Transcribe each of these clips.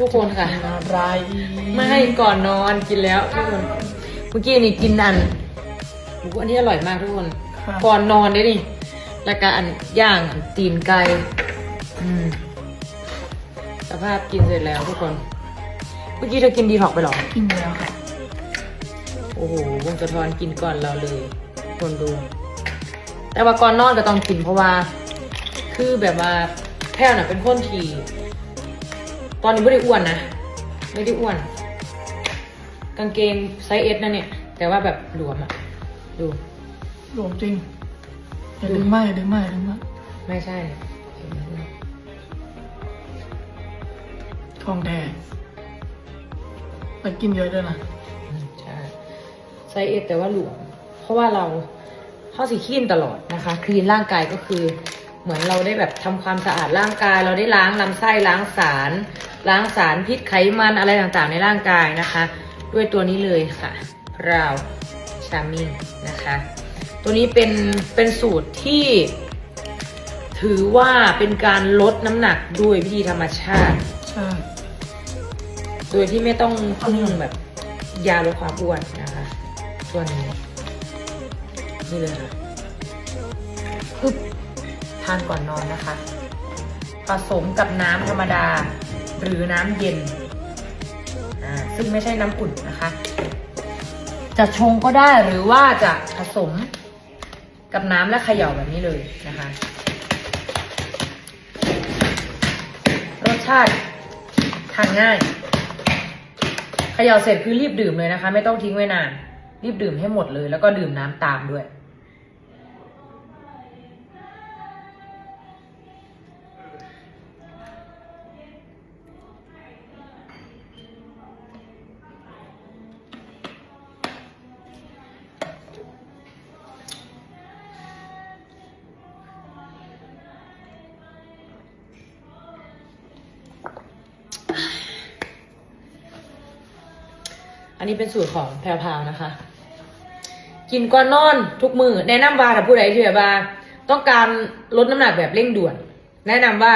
ทุกคนค่ะ อะไรไม่ให้ก่อนนอนกินแล้วทุกคน เมื่อกี้นี่กินอันโอ้โหอันนี้อร่อยมากทุกคน ค่ะก่อนนอนได้ดิแล้วก็อันย่างอันตีนไก่อืมสภาพกินเสร็จแล้วทุกคน เมื่อกี้เธอกินดีท็อกไปเหรอ กินแล้วค่ะ โอ้โหวงสะท้อนกินก่อนเราเลย คนดู แต่ว่าก่อนนอนก็ต้องกินเพราะว่า คือแบบว่าแพ้วน่ะเป็นคนที่ ตอนนี้ไม่ได้อ้วนนะ ไม่ได้อ้วน กางเกงไซส์เอสนะเนี่ย แต่ว่าแบบหลวมอะดู หลวมจริงอย่าดึงมากอย่าดึงมากอย่าดึงมากไม่ใช่ทองแดงแต่กินเยอะด้วยนะอืมใช่ไซส์เอสแต่ว่าหลวม เพราะว่าเราเข้าสีคีนตลอดนะคะคลีนร่างกายก็คือ เหมือนเราได้แบบทำความสะอาดร่างกาย เราได้ล้างลำไส้ล้างสาร ล้างสารพิษไขมันอะไรต่างๆ ในร่างกายนะคะ ด้วยตัวนี้เลยค่ะพราวชามิงนะคะ ตัวนี้เป็นเป็นสูตรที่ ถือว่าเป็นการลดน้ำหนักด้วยวิธีธรรมชาติใช่โดยที่ไม่ต้องพึ่งแบบยาลดความอ้วนนะคะ ตัวนี้นี่เลยค่ะพึบทานก่อนนอนนะคะ ผสมกับน้ำธรรมดา หรือน้ำเย็น ซึ่งไม่ใช่น้ำอุ่นนะคะ จะชงก็ได้หรือว่าจะผสมกับน้ำและเขย่าแบบนี้เลยนะคะ รสชาติทานง่ายเขย่าเสร็จคือรีบดื่มเลยนะคะ ไม่ต้องทิ้งไว้นาน รีบดื่มให้หมดเลย แล้วก็ดื่มน้ำตามด้วย อันนี้เป็นสูตรของแพรวนะคะ กินก่อนนอนทุกมือแนะนำว่าถ้าผู้ใดที่แบบว่าต้องการลดน้ำหนักแบบเร่งด่วน แนะนำว่า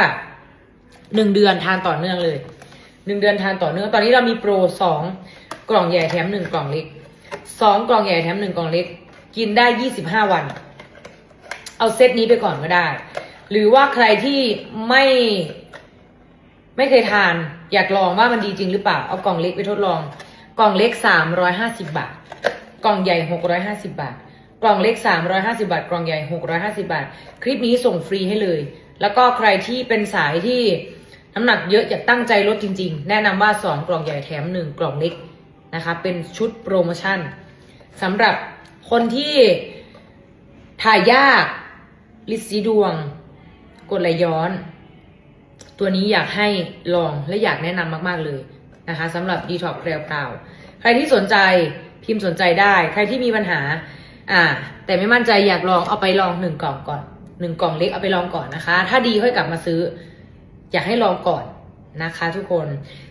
หนึ่งเดือนทานต่อเนื่องเลยหนึ่งเดือนทานต่อเนื่อง ตอนนี้เรามีโปรสองกล่องใหญ่แถมหนึ่งกล่องเล็กสองกล่องใหญ่แถมหนึ่งกล่องเล็ก กินได้ยี่สิบห้าวัน เอาเซตนี้ไปก่อนก็ได้ หรือว่าใครที่ไม่ไม่เคยทาน อยากลองว่ามันดีจริงหรือเปล่าเอากล่องเล็กไปทดลอง กล่องเล็กสามร้อยห้าสิบาท กล่องใหญ่หกร้อยห้าสิบาท กล่องเล็กสามร้อยห้าสิบาท กล่องใหญ่หกร้อยห้าสิบาท คลิปนี้ส่งฟรีให้เลย แล้วก็ใครที่เป็นสายที่น้ำหนักเยอะอยากตั้งใจลดจริง ๆ แนะนำว่าสองกล่องใหญ่แถมหนึ่งกล่องเล็กนะคะ เป็นชุดโปรโมชั่นสำหรับคนที่ถ่ายยากลิสีดวง กดไหลย้อน ตัวนี้อยากให้ลองและอยากแนะนำมาก ๆ เลย นะคะสำหรับ Detox เรียวเปล่าใครที่สนใจพิมพ์สนใจได้ ใครที่มีปัญหา อ่า แต่ไม่มั่นใจอยากลองเอาไปลองหนึ่งกล่องก่อนหนึ่งกล่องเล็กเอาไปลองก่อนนะคะ ถ้าดีค่อยกลับมาซื้อ อยากให้ลองก่อนนะคะทุกคน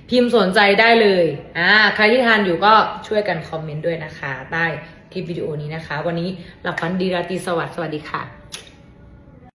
พิมพ์สนใจได้เลยอ่าใครที่ทานอยู่ก็ช่วยกันคอมเมนต์ด้วยนะคะ ใต้คลิปวิดีโอนี้นะคะ วันนี้หลับฝันดีราตรีสวัสดิ์สวัสดีค่ะ